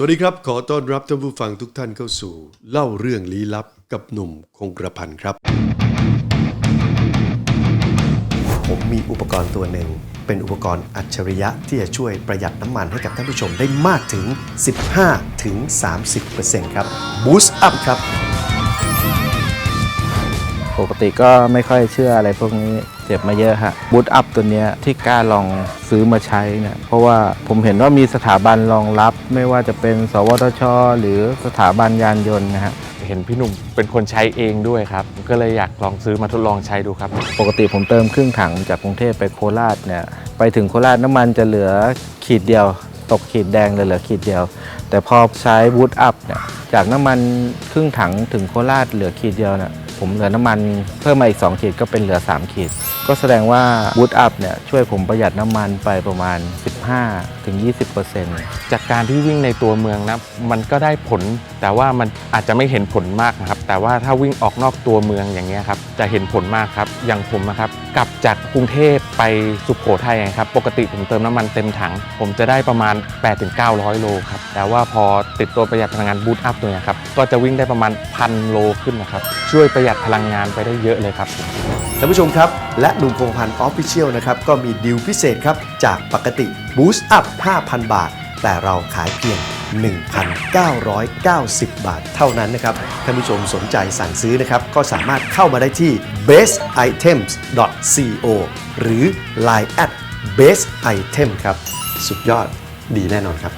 สวัสดีครับ ขอต้อนรับท่านผู้ฟังทุกท่านเข้าสู่ เล่าเรื่องลี้ลับกับหนุ่มคงกระพันครับ ผมมีอุปกรณ์ตัวหนึ่ง เป็นอุปกรณ์อัจฉริยะที่จะช่วยประหยัดน้ำมันให้กับท่านผู้ชมได้มากถึง 15-30%ครับ Boost Up ครับ ปกติก็ไม่ค่อยเชื่ออะไรพวกนี้เจ็บมาเยอะฮะบูตอัพตัวเนี้ยที่กล้าลองซื้อมาใช้เนี่ยเพราะว่าผมเห็นว่ามีสถาบันรองรับ ไม่ว่าจะเป็น สวทช หรือสถาบันยานยนต์นะฮะเห็นพี่หนุ่มเป็นคนใช้เองด้วยครับ ก็เลยอยากลองซื้อมาทดลองใช้ดูครับ ปกติผมเติมครึ่งถังจากกรุงเทพไปโคราชเนี่ยไปถึงโคราชน้ำมันจะเหลือขีดเดียว ตกขีดแดงเลยเหลือขีดเดียว แต่พอใช้บูตอัพเนี่ยจากน้ำมันครึ่งถังถึงโคราชเหลือขีดเดียวเนี่ย ผมเหลือน้ำมันเพิ่มมาอีก 2 ขีดก็เป็นเหลือ 3 ขีด ก็แสดงว่าบูตอัพเนี่ยช่วยผมประหยัดน้ำมันไปประมาณ15-20%จากการที่วิ่งในตัวเมืองนะมันก็ได้ผลแต่ว่ามันอาจจะไม่เห็นผลมากนะครับ แต่ว่าถ้าวิ่งออกนอกตัวเมืองอย่างเงี้ยครับจะเห็นผลมากครับอย่างผมนะครับกลับจากกรุงเทพไปสุโขทัยครับปกติผมเติมน้ำมันเต็มถัง ผมจะได้ประมาณ 8-900 โลครับแต่ว่าพอติดตัวประหยัดพลังงานบูตอัพตัวเนี้ยครับก็จะวิ่งได้ประมาณพันโลขึ้นนะครับช่วยประหยัดพลังงานไปได้เยอะเลยครับท่านผู้ชมครับและหนุ่มพงพันธ์ออฟฟิเชียลนะครับก็มีดีลพิเศษครับจากปกติ Boost Up 5,000 บาท แต่เราขายเพียง 1,990 บาทเท่านั้นนะครับ ท่านผู้ชมสนใจสั่งซื้อนะครับ ก็สามารถเข้ามาได้ที่ bestitems.co หรือ line at bestitem ครับ สุดยอดดีแน่นอนครับ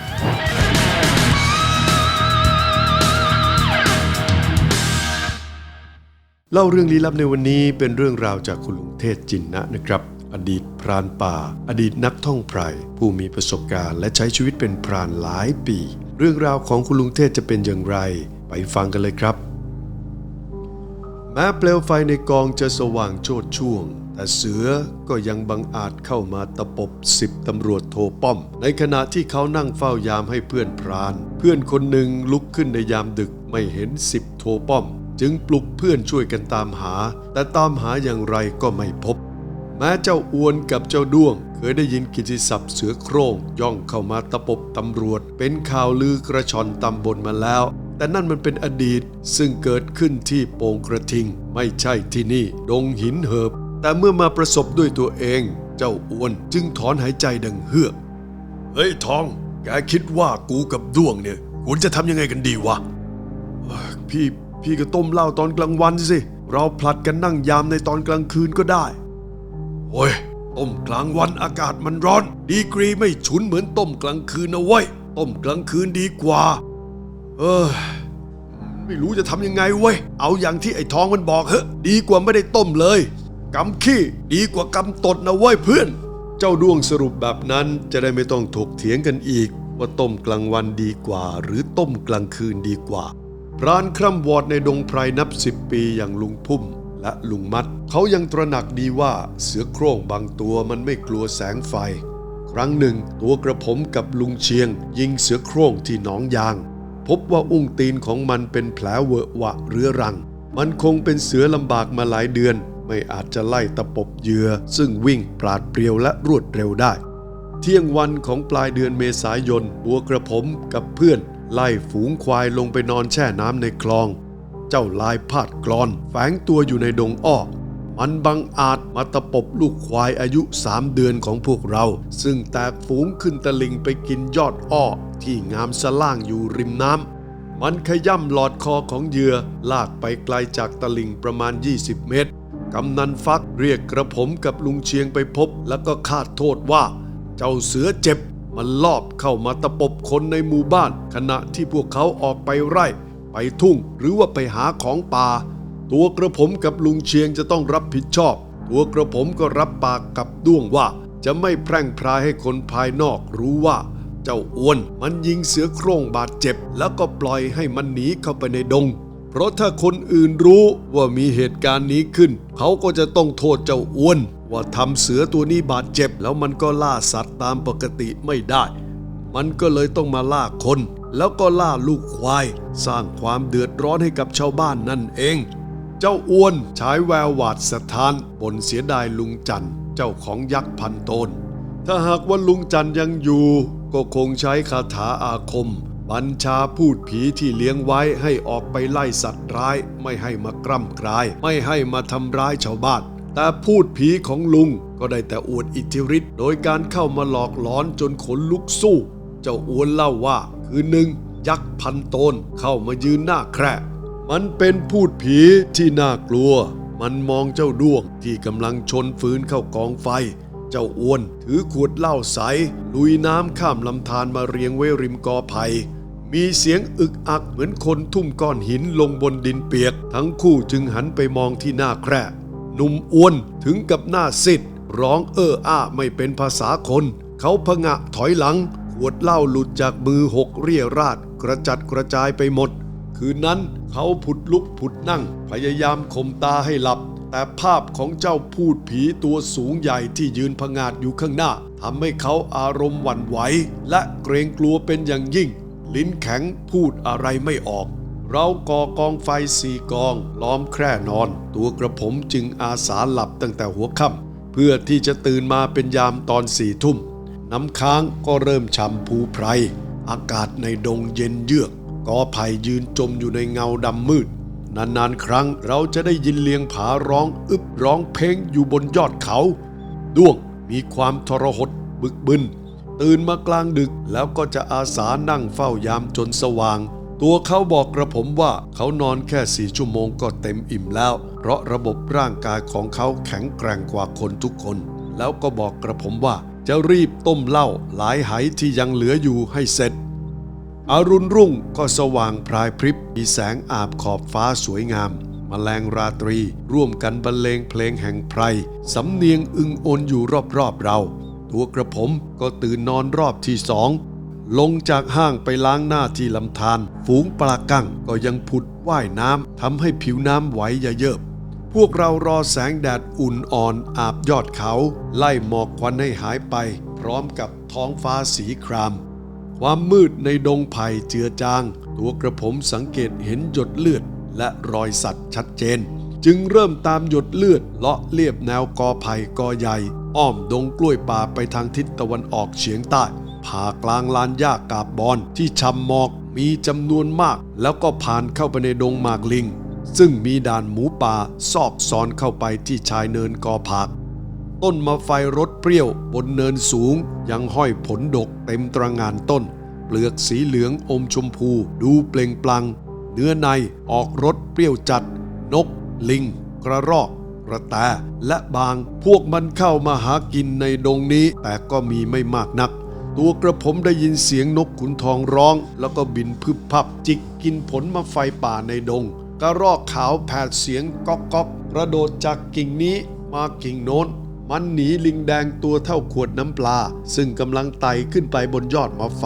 เล่าเรื่องลี้ลับในวันนี้เป็นเรื่องราวจากคุณลุงเทศจินนะนะครับ อดีตพรานป่า อดีตนักท่องไพรผู้มีประสบการณ์และใช้ชีวิตเป็นพรานหลายปี เรื่องราวของคุณลุงเทศจะเป็นอย่างไร ไปฟังกันเลยครับ แม้เปลวไฟในกองจะสว่างโชดช่วง แต่เสือก็ยังบังอาจเข้ามาตะปบสิบตำรวจโทป้อม ในขณะที่เขานั่งเฝ้ายามให้เพื่อนพราน เพื่อนคนหนึ่งลุกขึ้นในยามดึกไม่เห็นสิบโทป้อม จึงปลุกเพื่อนช่วยกันตามหา แต่ตามหาอย่างไรก็ไม่พบ แม้เจ้าอวนกับเจ้าด้วง เคยได้ยินกิตติศัพท์เสือโคร่งย่องเข้ามาตะปบตำรวจ เป็นข่าวลือกระชอนตำบลมาแล้ว แต่นั่นมันเป็นอดีตซึ่งเกิดขึ้นที่โป่งกระทิง ไม่ใช่ที่นี่ ดงหินเหิบ แต่เมื่อมาประสบด้วยตัวเอง เจ้าอวนจึงถอนหายใจดังเฮือกเฮ้ยทอง แกคิดว่ากูกับด้วงเนี่ยควรจะทำยังไงกันดีวะพี่พี่ก็ต้มเหล้าตอนกลางวันสิ เราผลัดกันนั่งยามในตอนกลางคืนก็ได้ โอ้ย ต้มกลางวันอากาศมันร้อน ดีกรีไม่ฉุนเหมือนต้มกลางคืนนะเว้ย ต้มกลางคืนดีกว่า เออ ไม่รู้จะทำยังไงเว้ย เอาอย่างที่ไอ้ทองมันบอกเถอะ ดีกว่าไม่ได้ต้มเลยกำขี้ดีกว่ากำตดนะเว้ยเพื่อน เจ้าดวงสรุปแบบนั้นจะได้ไม่ต้องถกเถียงกันอีก ว่าต้มกลางวันดีกว่า หรือต้มกลางคืนดีกว่าพรานคร่ำวอดในดงไพรนับสิบปีอย่างลุงพุ่ม และลุงมัด เขายังตระหนักดีว่าเสือโคร่งบางตัวมันไม่กลัวแสงไฟ ครั้งหนึ่งตัวกระผมกับลุงเชียง ยิงเสือโคร่งที่หนองยาง พบว่าอุ้งตีนของมันเป็นแผลเวอะหวะเรื้อรัง มันคงเป็นเสือลำบากมาหลายเดือน ไม่อาจจะไล่ตะปบเหยื่อซึ่งวิ่งปราดเปรียวและรวดเร็วได้ เที่ยงวันของปลายเดือนเมษายนตัวกระผมกับเพื่อน ไล่ฝูงควายลงไปนอนแช่น้ำในคลอง เจ้าลายพาดกรอน แฝงตัวอยู่ในดงอ้อ มันบังอาจมาตะปบลูกควายอายุสามเดือนของพวกเรา ซึ่งแตกฝูงขึ้นตะลิงไปกินยอดอ้อ ที่งามสล่างอยู่ริมน้ำ มันขย่ำหลอดคอของเหยื่อลากไปไกลจากตะลิงประมาณ 20 เมตร กำนันฟักเรียกกระผมกับลุงเชียงไปพบ แล้วก็คาดโทษว่า เจ้าเสือเจ็บมันลอบเข้ามาตะปบคนในหมู่บ้าน ขณะที่พวกเขาออกไปไร่ ไปทุ่งหรือว่าไปหาของป่า ตัวกระผมกับลุงเชียงจะต้องรับผิดชอบ ตัวกระผมก็รับปากกับด้วงว่า จะไม่แพร่งพรายให้คนภายนอกรู้ว่า เจ้าอ้วนมันยิงเสือโคร่งบาดเจ็บ แล้วก็ปล่อยให้มันหนีเข้าไปในดง เพราะถ้าคนอื่นรู้ว่ามีเหตุการณ์นี้ขึ้น เขาก็จะต้องโทษเจ้าอ้วน ว่าทำเสือตัวนี้บาดเจ็บ แล้วมันก็ล่าสัตว์ตามปกติไม่ได้ มันก็เลยต้องมาล่าคน แล้วก็ล่าลูกควาย สร้างความเดือดร้อนให้กับชาวบ้านนั่นเอง เจ้าอ้วนฉายแววหวาดสะท้านบนเสียดายลุงจันเจ้าของยักษ์พันตนถ้าหากว่าลุงจันยังอยู่ ก็คงใช้คาถาอาคม บัญชาพูดผีที่เลี้ยงไว้ให้ออกไปไล่สัตว์ร้าย ไม่ให้มากร่ำกราย ไม่ให้มาทำร้ายชาวบ้านแต่พูดผีของลุงก็ได้แต่อวดอิทธิฤทธิ์โดยการเข้ามาหลอกหลอนจนขนลุกสู้ เจ้าอ้วนเล่าว่าคือหนึ่งยักษ์พันตนเข้ามายืนหน้าแคร่มันเป็นพูดผีที่น่ากลัว มันมองเจ้าด้วงที่กำลังชนฟืนเข้ากองไฟ เจ้าอ้วนถือขวดเหล้าใส ลุยน้ำข้ามลำธารมาเรียงไว้ริมกอไผ่มีเสียงอึกอักเหมือนคนทุ่มก้อนหินลงบนดินเปียก ทั้งคู่จึงหันไปมองที่หน้าแคร่หนุ่มอ้วนถึงกับหน้าซิดร้องเอ้ออ้าไม่เป็นภาษาคน เขาพงะถอยหลัง วดเหล้าหลุดจากมือหกเรี่ยราดกระจัดกระจายไปหมด คืนนั้นเขาผุดลุกผุดนั่ง พยายามข่มตาให้หลับ แต่ภาพของเจ้าพูดผีตัวสูงใหญ่ที่ยืนพงาดอยู่ข้างหน้าทำให้เขาอารมณ์หวั่นไหวและเกรงกลัวเป็นอย่างยิ่ง ลิ้นแข็งพูดอะไรไม่ออก เราก่อกองไฟสี่กอง ล้อมแคร่นอน ตัวกระผมจึงอาสาหลับตั้งแต่หัวค่ำเพื่อที่จะตื่นมาเป็นยามตอนสี่ทุ่ม น้ำค้างก็เริ่มช่ำภูไพร อากาศในดงเย็นเยือกกอไผ่ยืนจมอยู่ในเงาดำมืด นานๆ ครั้งเราจะได้ยินเลียงผาร้องอึบร้องเพลงอยู่บนยอดเขา ด้วงมีความทรหดบึกบึน ตื่นมากลางดึกแล้วก็จะอาสานั่งเฝ้ายามจนสว่าง ตัวเขาบอกกระผมว่าเขานอนแค่สี่ชั่วโมงก็เต็มอิ่มแล้ว เพราะระบบร่างกายของเขาแข็งแกร่งกว่าคนทุกคน แล้วก็บอกกระผมว่า จะรีบต้มเหล้าหลายไหที่ยังเหลืออยู่ให้เสร็จอารุณรุ่งก็สว่างพรายพริบมีแสงอาบขอบฟ้าสวยงามมแมลงราตรีร่วมกันบรรเลงเพลงแห่งไพรสำเนียงอึงโอนอยู่รอบๆเรา ตัวกระผมก็ตื่นนอนรอบที่สอง ลงจากห้างไปล้างหน้าที่ลำธารฝูงปลากั้งก็ยังผุดว่ายน้ำทำให้ผิวน้ำไหวย่าเยิบ พวกเรารอแสงแดดอุ่นอ่อนอาบยอดเขา ไล่หมอกควันให้หายไป พร้อมกับท้องฟ้าสีคราม ความมืดในดงไผ่เจือจาง ตัวกระผมสังเกตเห็นหยดเลือด และรอยสัตว์ชัดเจน จึงเริ่มตามหยดเลือดเลาะเลียบแนวกอไผ่กอใหญ่ อ้อมดงกล้วยป่าไปทางทิศตะวันออกเฉียงใต้ผ่ากลางลานหญ้ากาบบอนที่ชำหมอกมีจำนวนมาก แล้วก็ผ่านเข้าไปในดงหมากลิง ซึ่งมีด่านหมูป่าซอกซอนเข้าไปที่ชายเนินกอผัก ต้นมะไฟรสเปรี้ยวบนเนินสูงยังห้อยผลดกเต็มตระงานต้น เปลือกสีเหลืองอมชมพูดูเปล่งปลัง เนื้อในออกรสเปรี้ยวจัด นก ลิง กระรอกกระแตและบางพวกมันเข้ามาหากินในดงนี้แต่ก็มีไม่มากนัก ตัวกระผมได้ยินเสียงนกขุนทองร้อง แล้วก็บินพึบพับจิกกินผลมะไฟป่าในดง กระรอกขาวแผดเสียงก๊อกก๊อกกระโดดจากกิ่งนี้มากิ่งโน้น มันหนีลิงแดงตัวเท่าขวดน้ำปลา ซึ่งกำลังไต่ขึ้นไปบนยอดมะไฟ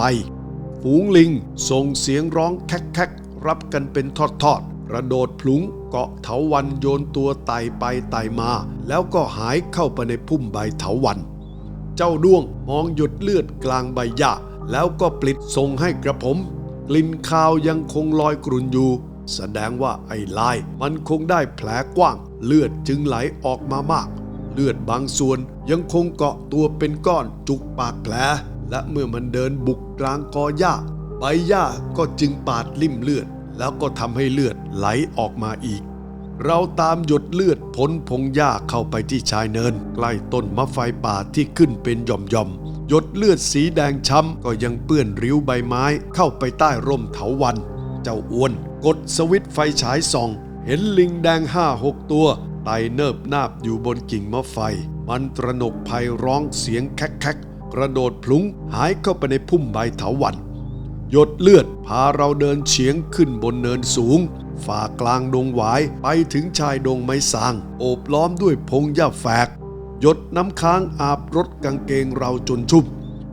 ฝูงลิงส่งเสียงร้องแคกๆ รับกันเป็นทอดๆกระโดดพลุงเกาะเถาวันโยนตัวไต่ไปไต่มา แล้วก็หายเข้าไปในพุ่มใบเถาวัน เจ้าด้วงมองหยดเลือดกลางใบหญ้าแล้วก็ปลิดส่งให้กระผม กลิ่นคาวยังคงลอยกรุ่นอยู่ แสดงว่าไอ้ลายมันคงได้แผลกว้าง เลือดจึงไหลออกมามาก เลือดบางส่วนยังคงเกาะตัวเป็นก้อนจุกปากแผล และเมื่อมันเดินบุกกลางกอหญ้าใบหญ้าก็จึงปาดลิ่มเลือด แล้วก็ทำให้เลือดไหลออกมาอีก เราตามหยดเลือดพ้นพงหญ้าเข้าไปที่ชายเนิน ใกล้ต้นมะไฟป่าที่ขึ้นเป็นหย่อมๆหยดเลือดสีแดงช้ำก็ยังเปื้อนริ้วใบไม้เข้าไปใต้ร่มเถาวัน เจ้าอ้วน กดสวิตไฟฉายส่อง เห็นลิงแดงห้าหกตัวไต่เนิบนาบอยู่บนกิ่งมะไฟ มันตระหนกภัยร้องเสียงแคกๆกระโดดพลุงหายเข้าไปในพุ่มใบเถาวันหยดเลือดพาเราเดินเฉียงขึ้นบนเนินสูง ฝ่ากลางดงหวายไปถึงชายดงไม้สาง โอบล้อมด้วยพงหญ้าแฝก หยดน้ำค้างอาบรถกางเกงเราจนชุ่ม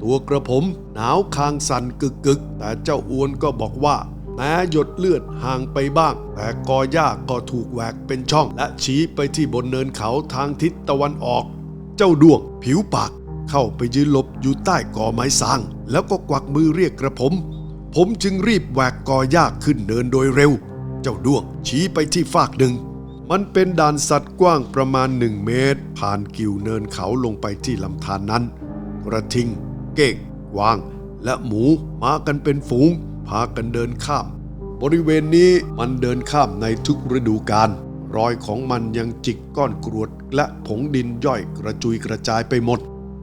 ตัวกระผมหนาวคางสั่นกึกกึกๆแต่เจ้าอ้วนก็บอกว่า ม้หยดเลือดห่างไปบ้าง แต่กอหญ้าก็ถูกแหวกเป็นช่อง และชี้ไปที่บนเนินเขาทางทิศตะวันออก เจ้าดวง ผิวปาก เข้าไปยืนหลบอยู่ใต้กอไม้สาง แล้วก็กวักมือเรียกกระผม ผมจึงรีบแหวกกอหญ้าขึ้นเนินโดยเร็ว เจ้าดวงชี้ไปที่ฟากหนึ่งมันเป็นด่านสัตว์กว้างประมาณหนึ่งเมตร ผ่านกิ่วเนินเขาลงไปที่ลำธารนนั้น กระทิง เก้งกวาง และหมูมากันเป็นฝูง พากันเดินข้าม บริเวณนี้มันเดินข้ามในทุกฤดูกาลรอยของมันยังจิกก้อนกรวดและผงดินย่อยกระจุยกระจายไปหมด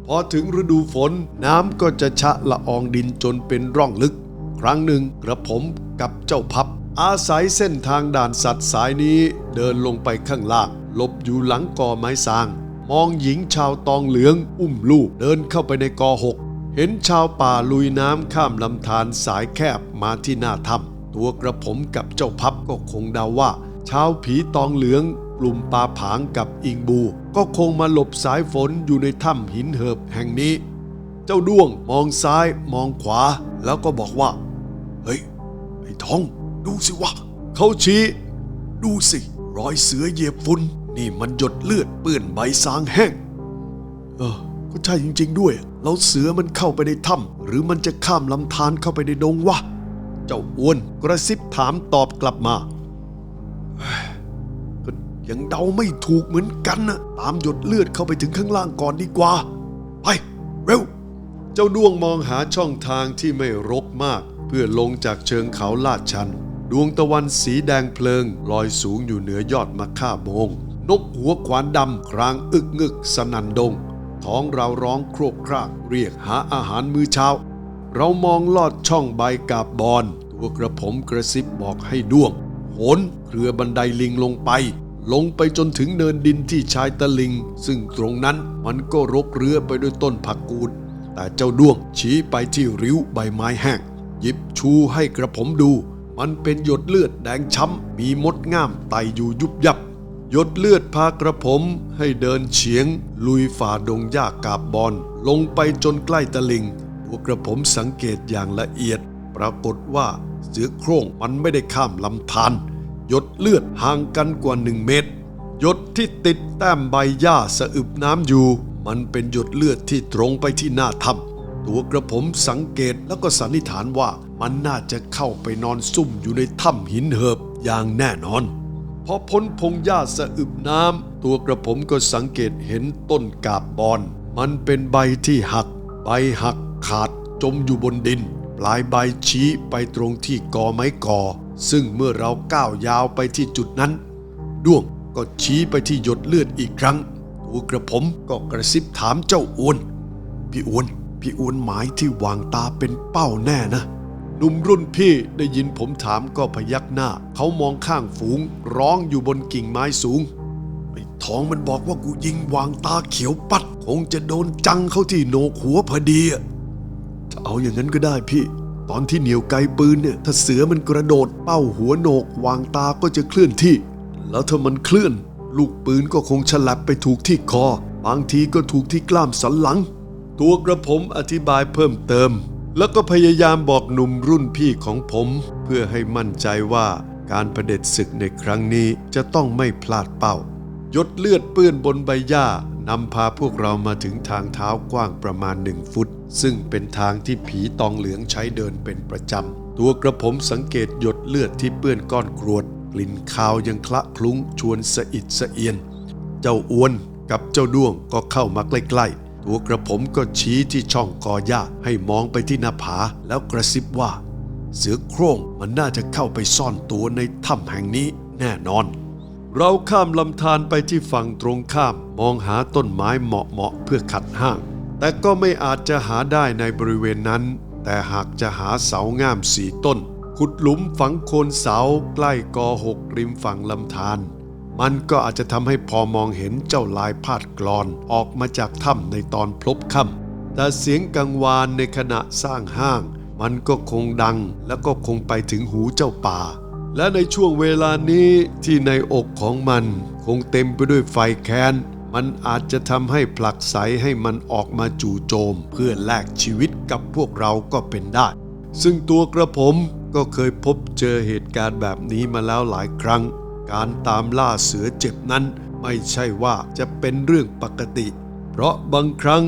พอถึงฤดูฝนน้ำก็จะชะละอองดินจนเป็นร่องลึก ครั้งหนึ่งกระผมกับเจ้าพับ อาศัยเส้นทางด่านสัตว์สายนี้เดินลงไปข้างล่างหลบอยู่หลังกอไม้สร้าง มองหญิงชาวตองเหลืองอุ้มลูกเดินเข้าไปในกอหก เห็นชาวป่าลุยน้ำข้ามลำธารสายแคบมาที่หน้าถ้ำตัวกระผมกับเจ้าพับก็คงเดาว่าชาวผีตองเหลืองกลุ่มปาผางกับอิงบู ก็คงมาหลบสายฝนอยู่ในถ้ำหินเหิบแห่งนี้ เจ้าด้วงมองซ้ายมองขวา แล้วก็บอกว่า เฮ้ย ไอ้ทอง ดูสิวะเขาชี้ ดูสิ รอยเสือเหยียบฝุ่นนี่มันหยดเลือดเปื้อนใบสางแห้ง เออ ก็ใช่จริง ๆ ด้วย แล้วเสือมันเข้าไปในถ้ำหรือมันจะข้ามลำธารเข้าไปในดงวะ เจ้าอ้วนกระซิบถามตอบกลับมายก็ยังเดาไม่ถูกเหมือนกันนะตามหยดเลือดเข้าไปถึงข้างล่างก่อนดีกว่า ไป เร็ว เจ้าด้วงมองหาช่องทางที่ไม่รกมาก เพื่อลงจากเชิงเขาลาดชัน ดวงตะวันสีแดงเพลิง ลอยสูงอยู่เหนือยอดมะค่าโมง นกหัวขวานดำครางอึกงึกสนันดง ท้องเราร้องโครกครากเรียกหาอาหารมื้อเช้า เรามองลอดช่องใบกาบบอน ตัวกระผมกระซิบบอกให้ด้วงโหนเครือบันไดลิงลงไป ลงไปจนถึงเนินดินที่ชายตะลิง ซึ่งตรงนั้นมันก็รกเรือไปด้วยต้นผักกูด แต่เจ้าด้วงชี้ไปที่ริ้วใบไม้แห้งหยิบชูให้กระผมดู มันเป็นหยดเลือดแดงช้ำมีมดง่ามไตอยู่ยุบยับ ยดเลือดพากระผมให้เดินเฉียง ลุยฝ่าดงหญ้ากาบบอน ลงไปจนใกล้ตะลิงพวกกระผมสังเกตอย่างละเอียด ปรากฏว่าเสือโคร่งมันไม่ได้ข้ามลำธารหยดเลือดห่างกันกว่าหนึ่งเมตรหยดที่ติดแต้มใบหญ้าสะอึบน้ำอยู่ มันเป็นหยดเลือดที่ตรงไปที่หน้าถ้ำตัวกระผมสังเกตแล้วก็สันนิษฐานว่ามันน่าจะเข้าไปนอนซุ่มอยู่ในถ้ำหินเหิบอย่างแน่นอน พอพ้นพงหญ้าสะอึบน้ำตัวกระผมก็สังเกตเห็นต้นกาบบอน มันเป็นใบที่หัก ใบหักขาดจมอยู่บนดิน ปลายใบชี้ไปตรงที่กอไม้กอ ซึ่งเมื่อเราก้าวยาวไปที่จุดนั้น ด้วงก็ชี้ไปที่หยดเลือดอีกครั้ง ตัวกระผมก็กระซิบถามเจ้าอ้วนพี่อ้วนพี่อ้วนหมายที่วางตาเป็นเป้าแน่นะ หนุ่มรุ่นพี่ได้ยินผมถามก็พยักหน้า เขามองข้างฝูง ร้องอยู่บนกิ่งไม้สูงไอ้ท้องมันบอกว่ากูยิงวางตาเขียวปัด คงจะโดนจังเข้าที่โหนกหัวพอดีอะถ้าเอาอย่างนั้นก็ได้พี่ ตอนที่เหนียวไกลปืนเนี่ยถ้าเสือมันกระโดดเป้าหัวโหนกวางตาก็จะเคลื่อนที่ แล้วถ้ามันเคลื่อน ลูกปืนก็คงฉลับไปถูกที่คอ บางทีก็ถูกที่กล้ามสันหลัง ตัวกระผมอธิบายเพิ่มเติม แล้วก็พยายามบอกหนุ่มรุ่นพี่ของผม เพื่อให้มั่นใจว่าการประเด็จศึกในครั้งนี้จะต้องไม่พลาดเป้า ยดเลือดเปื้อนบนใบหญ้านำพาพวกเรามาถึงทางเท้ากว้างประมาณหนึ่งฟุต ซึ่งเป็นทางที่ผีตองเหลืองใช้เดินเป็นประจำ ตัวกระผมสังเกตหยดเลือดที่เปื้อนก้อนกรวด กลิ่นคาวยังคละคลุ้งชวนสะอิดสะเอียน เจ้าอ้วนกับเจ้าด้วงก็เข้ามาใกล้ๆ ตัวกระผมก็ชี้ที่ช่องกอหญ้าให้มองไปที่หน้าผาแล้วกระซิบว่า เสือโคร่งมันน่าจะเข้าไปซ่อนตัวในถ้ำแห่งนี้แน่นอน เราข้ามลำธารไปที่ฝั่งตรงข้ามมองหาต้นไม้เหมาะๆเพื่อขัดห้าง แต่ก็ไม่อาจจะหาได้ในบริเวณนั้น แต่หากจะหาเสาง่ามสีต้น ขุดหลุมฝังโคนเสาใกล้กอหกริมฝั่งลำธาร มันก็อาจจะทำให้พอมองเห็นเจ้าลายพาดกลอนออกมาจากถ้ำในตอนพลบค่ำแต่เสียงกังวานในขณะสร้างห้าง มันก็คงดังแล้วก็คงไปถึงหูเจ้าป่า และในช่วงเวลานี้ที่ในอกของมัน คงเต็มไปด้วยไฟแค้นมันอาจจะทำให้ผลักไสให้มันออกมาจู่โจม เพื่อแลกชีวิตกับพวกเราก็เป็นได้ ซึ่งตัวกระผมก็เคยพบเจอเหตุการณ์แบบนี้มาแล้วหลายครั้ง การตามล่าเสือเจ็บนั้นไม่ใช่ว่าจะเป็นเรื่องปกติ เพราะบางครั้ง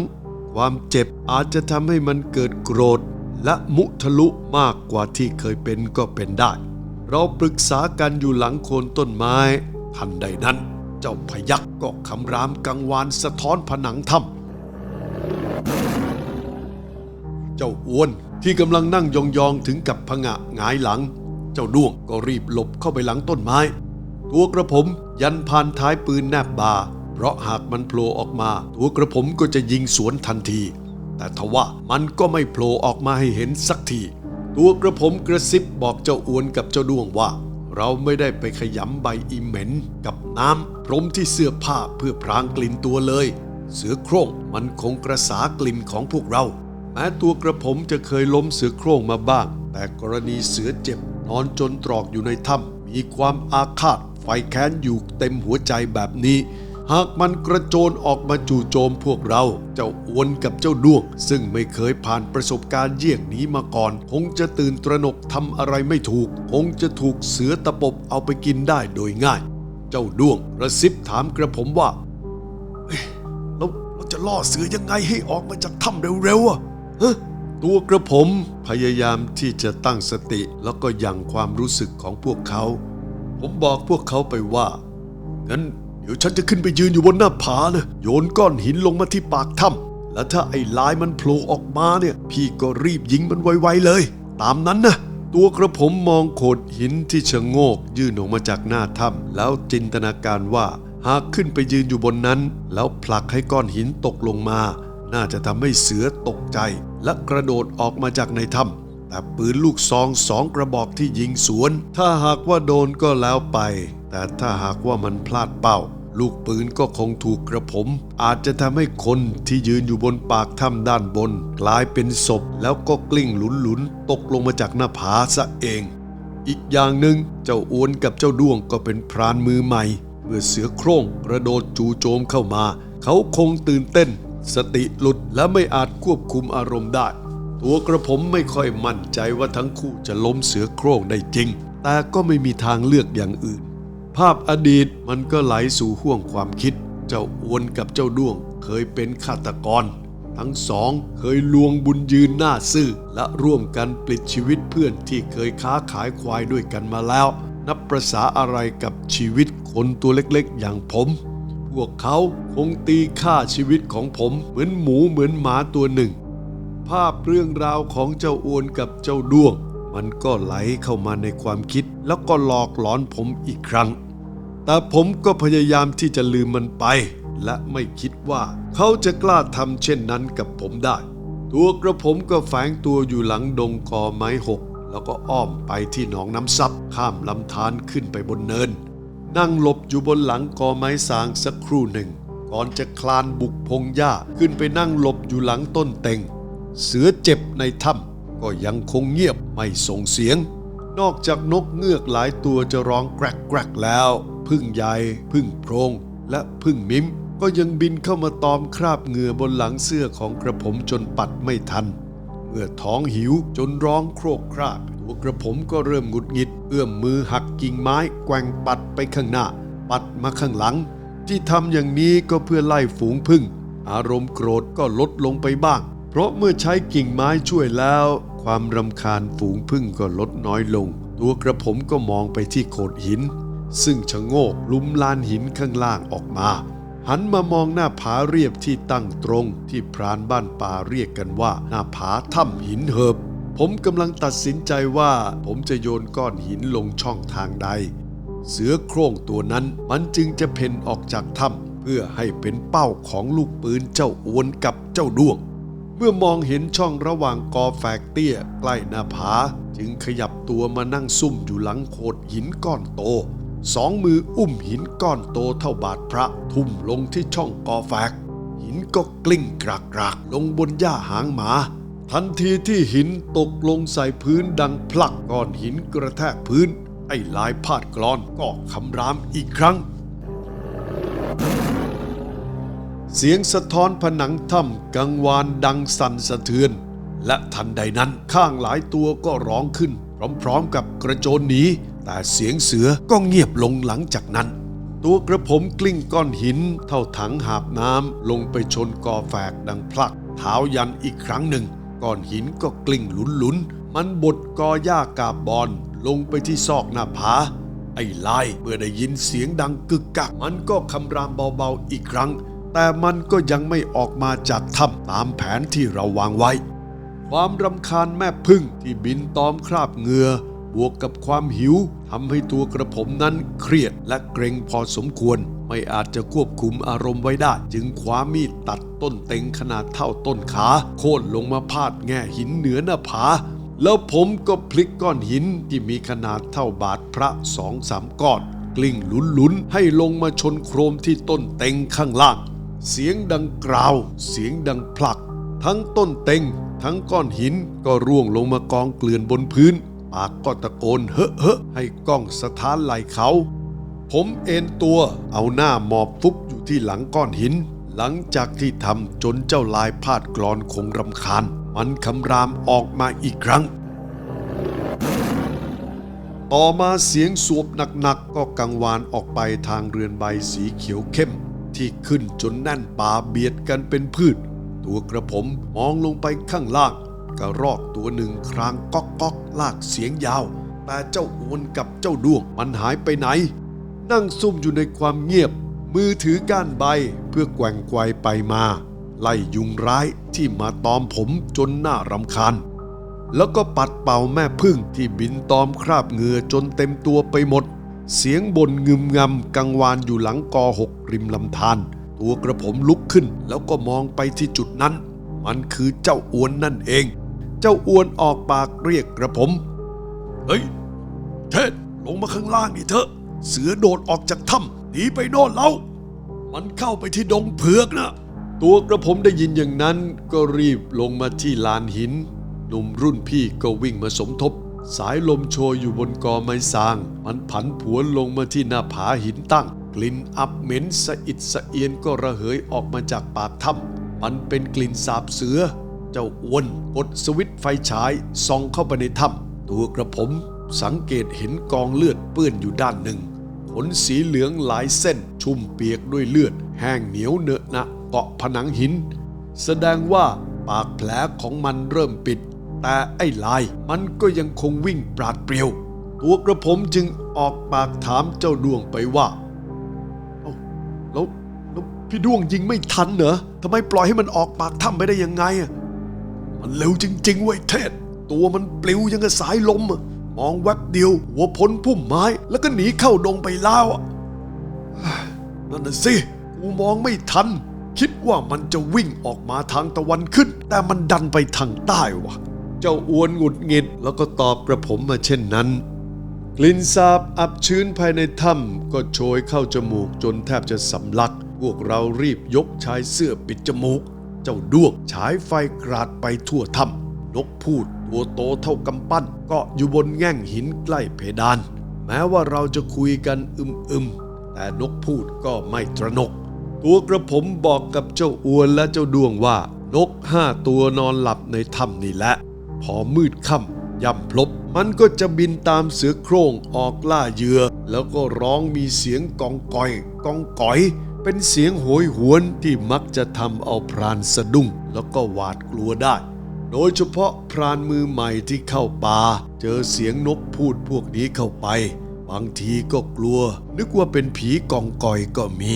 ความเจ็บอาจจะทำให้มันเกิดโกรธ และมุทะลุมากกว่าที่เคยเป็นก็เป็นได้ เราปรึกษากันอยู่หลังโคนต้นไม้ ทันใดนั้น เจ้าพยักก็คำรามกังวานสะท้อนผนังถ้ำเจ้าอ้วนที่กำลังนั่งยองๆถึงกับผงะหงายหลัง เจ้าด้วงก็รีบหลบเข้าไปหลังต้นไม้ ตัวกระผมยันพานท้ายปืนแนบบา เพราะหากมันโผล่ออกมา ตัวกระผมก็จะยิงสวนทันที แต่ทว่ามันก็ไม่โผล่ออกมาให้เห็นสักที ตัวกระผมกระซิบบอกเจ้าอวนกับเจ้าด้วงว่า เราไม่ได้ไปขยำใบอีเหม็นกับน้ำพรมที่เสื้อผ้าเพื่อพรางกลิ่นตัวเลย เสือโคร่งมันคงกระสากลิ่นของพวกเรา แม้ตัวกระผมจะเคยล้มเสือโคร่งมาบ้าง แต่กรณีเสือเจ็บนอนจนตรอกอยู่ในถ้ำมีความอาฆาต ไฟแค้นอยู่เต็มหัวใจแบบนี้ หากมันกระโจนออกมาจู่โจมพวกเรา เจ้าอวนกับเจ้าด้วง ซึ่งไม่เคยผ่านประสบการณ์เยี่ยงนี้มาก่อน คงจะตื่นตระหนกทำอะไรไม่ถูก คงจะถูกเสือตะปบเอาไปกินได้โดยง่าย เจ้าด้วงกระซิบถามกระผมว่าเราเราจะล่อเสือยังไงให้ออกมาจากถ้ำเร็วๆอะฮะตัวกระผมพยายามที่จะตั้งสติแล้วก็ยังความรู้สึกของพวกเขา ผมบอกพวกเขาไปว่า งั้นเดี๋ยวฉันจะขึ้นไปยืนอยู่บนหน้าผาเนะโยนก้อนหินลงมาที่ปากถ้ำแล้วถ้าไอ้ลายมันโผล่ออกมาเนี่ย พี่ก็รีบยิงมันไวๆเลย ตามนั้นนะตัวกระผมมองโขดหินที่ชะโงก ยื่นออกมาจากหน้าถ้ำแล้วจินตนาการว่า หากขึ้นไปยืนอยู่บนนั้น แล้วผลักให้ก้อนหินตกลงมา น่าจะทำให้เสือตกใจ และกระโดดออกมาจากในถ้ำ แต่ปืนลูกซองสองกระบอกที่ยิงสวน ถ้าหากว่าโดนก็แล้วไป แต่ถ้าหากว่ามันพลาดเป้า ลูกปืนก็คงถูกกระผม อาจจะทำให้คนที่ยืนอยู่บนปากถ้ำด้านบน กลายเป็นศพแล้วก็กลิ้งหลุนๆ ตกลงมาจากหน้าผาซะเอง อีกอย่างหนึ่งเจ้าอวนกับเจ้าด้วงก็เป็นพรานมือใหม่เมื่อเสือโคร่งกระโดดจู่โจมเข้ามา เขาคงตื่นเต้น สติหลุดและไม่อาจควบคุมอารมณ์ได้ ตัวกระผมไม่ค่อยมั่นใจว่าทั้งคู่จะล้มเสือโคร่งได้จริง แต่ก็ไม่มีทางเลือกอย่างอื่น ภาพอดีตมันก็ไหลสู่ห่วงความคิด เจ้าอวนกับเจ้าด้วง เคยเป็นฆาตกร ทั้งสองเคยลวงบุญยืนหน้าซื่อ และร่วมกันปลิดชีวิตเพื่อนที่เคยค้าขายควายด้วยกันมาแล้ว นับประษาอะไรกับชีวิตคนตัวเล็กๆ อย่างผมพวกเขาคงตีค่าชีวิตของผมเหมือนหมูเหมือนหมาตัวหนึ่ง ภาพเรื่องราวของเจ้าอวนกับเจ้าด้วง มันก็ไหลเข้ามาในความคิด แล้วก็หลอกหลอนผมอีกครั้ง แต่ผมก็พยายามที่จะลืมมันไป และไม่คิดว่าเขาจะกล้าทำเช่นนั้นกับผมได้ ตัวกระผมก็แฝงตัวอยู่หลังดงกอไม้หก แล้วก็อ้อมไปที่หนองน้ำซับข้ามลำธารขึ้นไปบนเนิน นั่งหลบอยู่บนหลังกอไม้สางสักครู่หนึ่งก่อนจะคลานบุกพงหญ้าขึ้นไปนั่งหลบอยู่หลังต้นเต็ง เสือเจ็บในถ้ำก็ยังคงเงียบไม่ส่งเสียง นอกจากนกเงือกหลายตัวจะร้องแกรกแกรกแล้ว พึ่งใหญ่พึ่งโพรงและพึ่งมิมก็ยังบินเข้ามาตอมคราบเหงื่อบนหลังเสื้อของกระผมจนปัดไม่ทัน เมื่อท้องหิวจนร้องโครกครากตัวกระผมก็เริ่มหงุดหงิด เอื้อมมือหักกิ่งไม้แกว่งปัดไปข้างหน้า ปัดมาข้างหลัง ที่ทำอย่างนี้ก็เพื่อไล่ฝูงพึ่ง อารมณ์โกรธก็ลดลงไปบ้าง เพราะเมื่อใช้กิ่งไม้ช่วยแล้ว ความรำคาญฝูงพึ่งก็ลดน้อยลง ตัวกระผมก็มองไปที่โขดหิน ซึ่งชะโงกลุมลานหินข้างล่างออกมา หันมามองหน้าผาเรียบที่ตั้งตรงที่พรานบ้านป่าเรียกกันว่า หน้าผาถ้ำหินเหิบ ผมกำลังตัดสินใจว่าผมจะโยนก้อนหินลงช่องทางใด เสือโคร่งตัวนั้นมันจึงจะเพ่นออกจากถ้ำเพื่อให้เป็นเป้าของลูกปืนเจ้าอวนกับเจ้าด้วง เมื่อมองเห็นช่องระหว่างกอแฝกเตี้ยใกล้หน้าผา จึงขยับตัวมานั่งซุ่มอยู่หลังโขดหินก้อนโต สองมืออุ้มหินก้อนโตเท่าบาทพระ ทุ่มลงที่ช่องกอแฝก หินก็กลิ้งกรากกรากๆลงบนหญ้าหางหมา ทันทีที่หินตกลงใส่พื้นดังพลักก้อนหินกระแทกพื้นไอ้ลายพาดกรอนก็คำรามอีกครั้ง เสียงสะท้อนผนังถ้ำกังวานดังสั่นสะเทือน และทันใดนั้นข้างหลายตัวก็ร้องขึ้น พร้อมๆกับกระโจนหนีแต่เสียงเสือก็เงียบลงหลังจากนั้น ตัวกระผมกลิ้งก้อนหิน เท่าถังหาบน้ำลงไปชนกอแฝกดังพลักเท้ายันอีกครั้งหนึ่งก้อนหินก็กลิ้งหลุนๆ มันบดกอหญ้ากาบบอนลงไปที่ซอกหน้าผาไอ้ลายเมื่อได้ยินเสียงดังกึกกักมันก็คำรามเบาๆอีกครั้ง แต่มันก็ยังไม่ออกมาจากถ้ำตามแผนที่เราวางไว้ ความรำคาญแม่พึ่งที่บินตอมคราบเหงื่อบวกกับความหิวทำให้ตัวกระผมนั้นเครียดและเกรงพอสมควร ไม่อาจจะควบคุมอารมณ์ไว้ได้ จึงคว้ามีดตัดต้นเต็งขนาดเท่าต้นขา โค่นลงมาพาดแง่หินเหนือหน้าผา แล้วผมก็พลิกก้อนหินที่มีขนาดเท่าบาทพระสองสามก้อน กลิ้งหลุนๆให้ลงมาชนโครมที่ต้นเต็งข้างล่าง เสียงดังกราว เสียงดังพลัก ทั้งต้นเต็ง ทั้งก้อนหินก็ร่วงลงมากองเกลื่อนบนพื้น ปากก็ตะโกนเฮ้อเฮ้อให้กล้องสถานไหลเขา ผมเอนตัวเอาหน้าหมอบฟุบอยู่ที่หลังก้อนหิน หลังจากที่ทำจนเจ้าลายพาดกรอนคงรำคาญ มันคำรามออกมาอีกครั้งต่อมาเสียงสวบหนักๆก็กังวานออกไปทางเรือนใบสีเขียวเข้ม ที่ขึ้นจนแน่นป่าเบียดกันเป็นพืช ตัวกระผมมองลงไปข้างล่าง กระรอกตัวหนึ่งครางก๊อกก๊อกลากเสียงยาว แต่เจ้าอวนกับเจ้าด้วงมันหายไปไหน นั่งซุ่มอยู่ในความเงียบ มือถือก้านใบเพื่อแกว่งไกวไปมา ไล่ยุงร้ายที่มาตอมผมจนน่ารำคาญแล้วก็ปัดเป่าแม่พึ่งที่บินตอมคราบเหงื่อจนเต็มตัวไปหมด เสียงบ่นงึมงำกังวานอยู่หลังกอหกริมลำธารตัวกระผมลุกขึ้นแล้วก็มองไปที่จุดนั้น มันคือเจ้าอวนนั่นเอง เจ้าอวนออกปากเรียกกระผม เฮ้ย เทศลงมาข้างล่างนี่เถอะ เสือโดดออกจากถ้ำหนีไปโน่นแล้ว มันเข้าไปที่ดงเผือกนะตัวกระผมได้ยินอย่างนั้นก็รีบลงมาที่ลานหินหนุ่มรุ่นพี่ก็วิ่งมาสมทบ สายลมโชยอยู่บนกอไม้ซาง มันผันผวนลงมาที่หน้าผาหินตั้ง กลิ่นอับเหม็นสะอิดสะเอียนก็ระเหยออกมาจากปากถ้ำมันเป็นกลิ่นสาบเสือ เจ้าอ้วนกดสวิตช์ไฟฉายส่องเข้าไปในถ้ำตัวกระผมสังเกตเห็นกองเลือดเปื้อนอยู่ด้านหนึ่ง ขนสีเหลืองหลายเส้น ชุ่มเปียกด้วยเลือด แห้งเหนียวเนอะหนะเกาะผนังหิน แสดงว่าปากแผลของมันเริ่มปิด แต่ไอ้ลายมันก็ยังคงวิ่งปราดเปรียว ตัวกระผมจึงออกปากถามเจ้าดวงไปว่าเอ้าแล้วแล้วพี่ดวงยิงไม่ทันเหรอทำไมปล่อยให้มันออกปากถ้ำไปได้ยังไงอะมันเร็วจริงๆเว้ยเทศ ตัวมันปลิวยังกับสายลมอะมองแวบเดียว หัวพ้นพุ่มไม้ แล้วก็หนีเข้าดงไปแล้วอะนั่นน่ะสิกูมองไม่ทันคิดว่ามันจะวิ่งออกมาทางตะวันขึ้น แต่มันดันไปทางใต้วะ เจ้าอวนหงุดหงิดแล้วก็ตอบกระผมมาเช่นนั้น กลิ่นสาบอับชื้นภายในถ้ำก็โชยเข้าจมูกจนแทบจะสำลัก พวกเรารีบยกชายเสื้อปิดจมูก เจ้าด้วงฉายไฟกราดไปทั่วถ้ำนกพูดตัวโตเท่ากำปั้นเกาะอยู่บนแง่งหินใกล้เพดาน แม้ว่าเราจะคุยกันอึมๆแต่นกพูดก็ไม่ตระหนก ตัวกระผมบอกกับเจ้าอวนและเจ้าดวงว่านกห้าตัวนอนหลับในถ้ำนี่แหละ พอมืดค่ำย่ำพลบ มันก็จะบินตามเสือโคร่งออกล่าเหยื่อ แล้วก็ร้องมีเสียงกองกอยกองก๋อย เป็นเสียงโหยหวนที่มักจะทำเอาพรานสะดุ้ง แล้วก็หวาดกลัวได้ โดยเฉพาะพรานมือใหม่ที่เข้าป่า เจอเสียงนกพูดพวกนี้เข้าไป บางทีก็กลัว นึกว่าเป็นผีกองกอยก็มี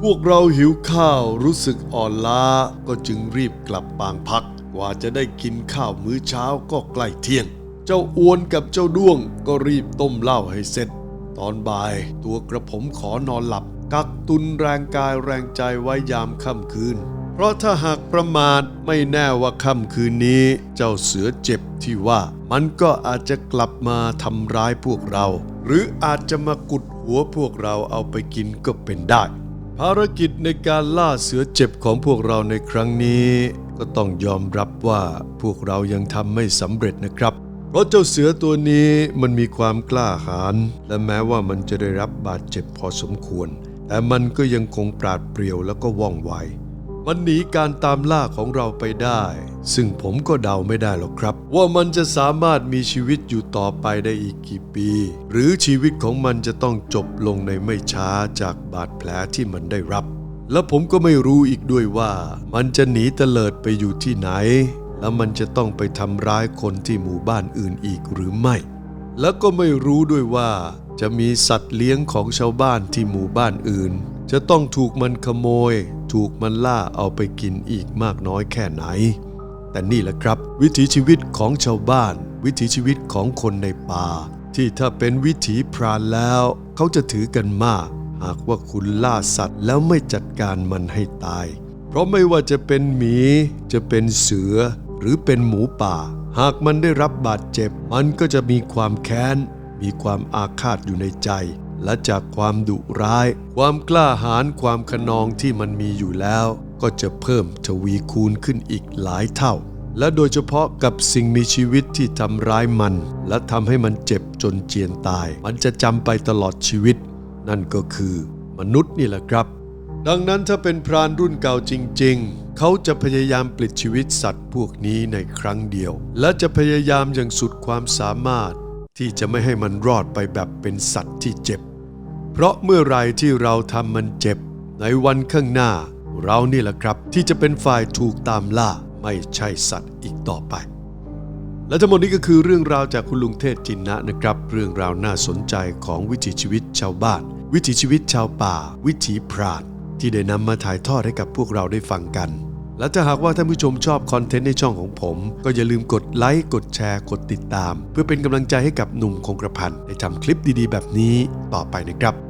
พวกเราหิวข้าวรู้สึกอ่อนล้าก็จึงรีบกลับปางพัก กว่าจะได้กินข้าวมื้อเช้าก็ใกล้เที่ยง เจ้าอวนกับเจ้าด้วงก็รีบต้มเหล้าให้เสร็จ ตอนบ่ายตัวกระผมขอนอนหลับ กักตุนแรงกายแรงใจไว้ยามค่ำคืน เพราะถ้าหากประมาทไม่แน่ว่าค่ำคืนนี้ เจ้าเสือเจ็บที่ว่ามันก็อาจจะกลับมาทำร้ายพวกเรา หรืออาจจะมากุดหัวพวกเราเอาไปกินก็เป็นได้ ภารกิจในการล่าเสือเจ็บของพวกเราในครั้งนี้ ก็ต้องยอมรับว่าพวกเรายังทำไม่สำเร็จนะครับ เพราะเจ้าเสือตัวนี้มันมีความกล้าหาญและแม้ว่ามันจะได้รับบาดเจ็บพอสมควร แต่มันก็ยังคงปราดเปรียวแล้วก็ว่องไว มันหนีการตามล่าของเราไปได้ ซึ่งผมก็เดาไม่ได้หรอกครับ ว่ามันจะสามารถมีชีวิตอยู่ต่อไปได้อีกกี่ปี หรือชีวิตของมันจะต้องจบลงในไม่ช้าจากบาดแผลที่มันได้รับ และผมก็ไม่รู้อีกด้วยว่ามันจะหนีเตลิดไปอยู่ที่ไหน แล้วมันจะต้องไปทำร้ายคนที่หมู่บ้านอื่นอีกหรือไม่ แล้วก็ไม่รู้ด้วยว่าจะมีสัตว์เลี้ยงของชาวบ้านที่หมู่บ้านอื่น จะต้องถูกมันขโมย ถูกมันล่าเอาไปกินอีกมากน้อยแค่ไหน แต่นี่แหละครับ วิถีชีวิตของชาวบ้าน วิถีชีวิตของคนในป่า ที่ถ้าเป็นวิถีพรานแล้ว เขาจะถือกันมาก หากว่าคุณล่าสัตว์แล้วไม่จัดการมันให้ตาย เพราะไม่ว่าจะเป็นหมี จะเป็นเสือ หรือเป็นหมูป่า หากมันได้รับบาดเจ็บ มันก็จะมีความแค้นมีความอาฆาตอยู่ในใจ และจากความดุร้าย ความกล้าหาญความขนองที่มันมีอยู่แล้ว ก็จะเพิ่มทวีคูณขึ้นอีกหลายเท่า และโดยเฉพาะกับสิ่งมีชีวิตที่ทำร้ายมัน และทำให้มันเจ็บจนเจียนตาย มันจะจำไปตลอดชีวิต นั่นก็คือ มนุษย์นี่แหละครับ ดังนั้นถ้าเป็นพรานรุ่นเก่าจริง ๆ เขาจะพยายามปลิดชีวิตสัตว์พวกนี้ในครั้งเดียว และจะพยายามอย่างสุดความสามารถที่จะไม่ให้มันรอดไปแบบเป็นสัตว์ที่เจ็บ ราะเมื่อไรที่เราทำมันเจ็บ ในวันข้างหน้า เรานี่แหละครับที่จะเป็นฝ่ายถูกตามล่าไม่ใช่สัตว์อีกต่อไป และทั้งหมดนี้ก็คือเรื่องราวจากคุณลุงเทศจินนะนะครับ เรื่องราวน่าสนใจของวิถีชีวิตชาวบ้าน วิถีชีวิตชาวป่า วิถีพรานที่ได้นำมาถ่ายทอดให้กับพวกเราได้ฟังกัน และถ้าหากว่าท่านผู้ชมชอบคอนเทนต์ในช่องของผม ก็อย่าลืมกดไลค์กดแชร์กดติดตาม เพื่อเป็นกำลังใจให้กับหนุ่มคงกระพันได้ทำคลิปดีๆ แบบนี้ต่อไปนะครับ